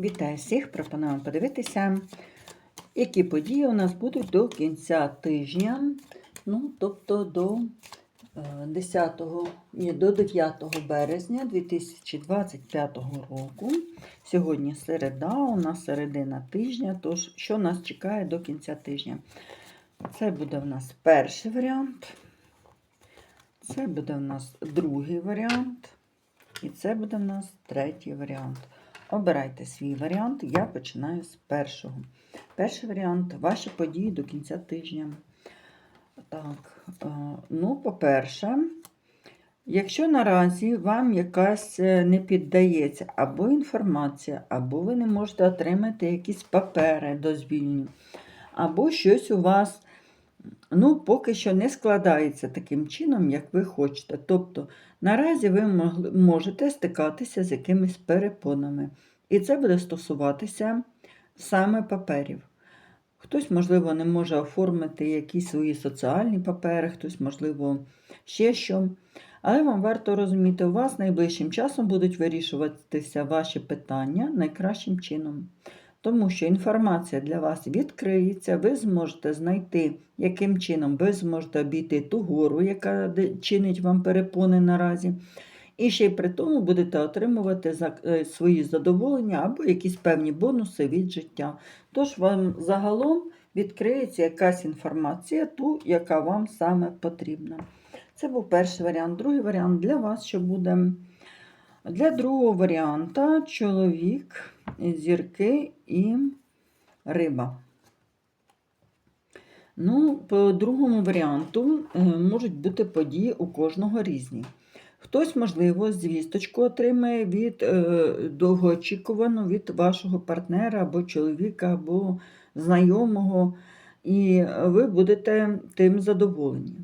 Вітаю всіх! Пропоную вам подивитися, які події у нас будуть до кінця тижня, ну, тобто до е, 10, ні, до 9 березня 2025 року. Сьогодні середа, у нас середина тижня, тож що нас чекає до кінця тижня? Це буде в нас перший варіант, це буде в нас другий варіант, і це буде в нас третій варіант. Обирайте свій варіант. Я починаю з першого. Перший варіант ваші події до кінця тижня. Так, е, ну, по-перше, якщо наразі вам якась е, не піддається або інформація, або ви не можете отримати якісь папери дозвільні, або щось у вас ну, поки що не складається таким чином, як ви хочете. Тобто, наразі ви можете стикатися з якимись перепонами. І це буде стосуватися саме паперів. Хтось, можливо, не може оформити якісь свої соціальні папери, хтось, можливо, ще що. Але вам варто розуміти, у вас найближчим часом будуть вирішуватися ваші питання найкращим чином. Тому що інформація для вас відкриється, ви зможете знайти, яким чином ви зможете обійти ту гору, яка чинить вам перепони наразі. І ще й при тому будете отримувати е, свої задоволення або якісь певні бонуси від життя. Тож вам загалом відкриється якась інформація, ту, яка вам саме потрібна. Це був перший варіант. Другий варіант для вас, що буде. Для другого варіанта чоловік, зірки і риба. Ну, по другому варіанту е, можуть бути події у кожного різні. Хтось, можливо, звісточку отримає від е, довгоочікувану від вашого партнера або чоловіка, або знайомого, і ви будете тим задоволені.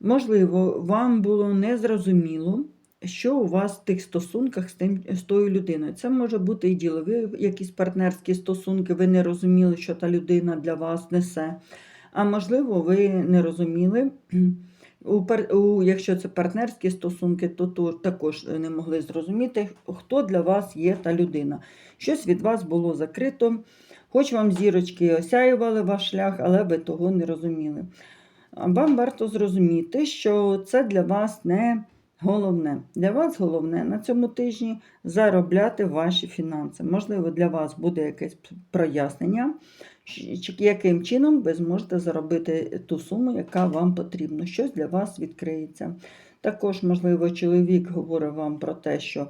Можливо, вам було незрозуміло, що у вас в тих стосунках з, тим, з тою людиною. Це може бути і ділові якісь партнерські стосунки, ви не розуміли, що та людина для вас несе. А можливо, ви не розуміли, у, якщо це партнерські стосунки, то, то також не могли зрозуміти, хто для вас є та людина. Щось від вас було закрито, хоч вам зірочки осяювали ваш шлях, але ви того не розуміли. Вам варто зрозуміти, що це для вас не головне. Для вас головне на цьому тижні заробляти ваші фінанси. Можливо, для вас буде якесь прояснення, яким чином ви зможете заробити ту суму, яка вам потрібна. Щось для вас відкриється. Також, можливо, чоловік говорить вам про те, що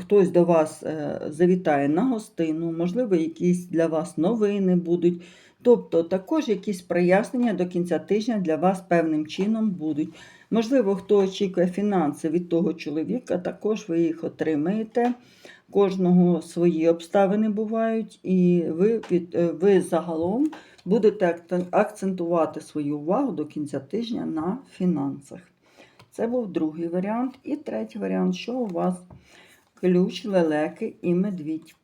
хтось до вас е, завітає на гостину, можливо, якісь для вас новини будуть. Тобто також якісь прояснення до кінця тижня для вас певним чином будуть. Можливо, хто очікує фінанси від того чоловіка, також ви їх отримаєте. Кожного свої обставини бувають, і ви, від, е, ви загалом будете акцентувати свою увагу до кінця тижня на фінансах. Це був другий варіант. І третій варіант, що у вас ключ, лелеки і медвідь.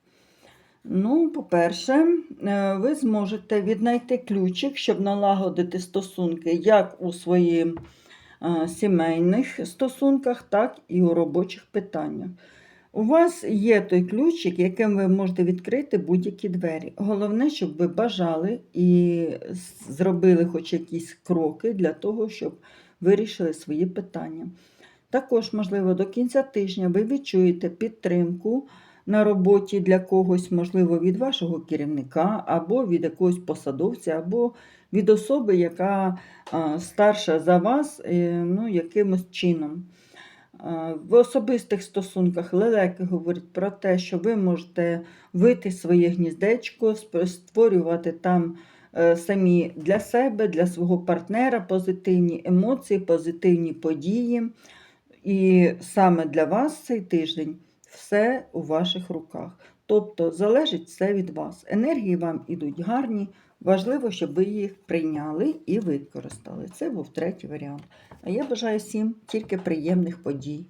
Ну, по-перше, е, ви зможете віднайти ключик, щоб налагодити стосунки як у своїх е, сімейних стосунках, так і у робочих питаннях. У вас є той ключик, яким ви можете відкрити будь-які двері. Головне, щоб ви бажали і зробили хоч якісь кроки для того, щоб вирішили свої питання. Також, можливо, до кінця тижня ви відчуєте підтримку на роботі для когось, можливо, від вашого керівника, або від якогось посадовця, або від особи, яка старша за вас, е, ну, якимось чином. В особистих стосунках лелеки говорять про те, що ви можете вийти своє гніздечко, створювати там е, самі для себе, для свого партнера позитивні емоції, позитивні події. І саме для вас цей тиждень все у ваших руках. Тобто залежить все від вас. Енергії вам ідуть гарні. Важливо, щоб ви їх прийняли і використали. Це був третій варіант. А я бажаю всім тільки приємних подій.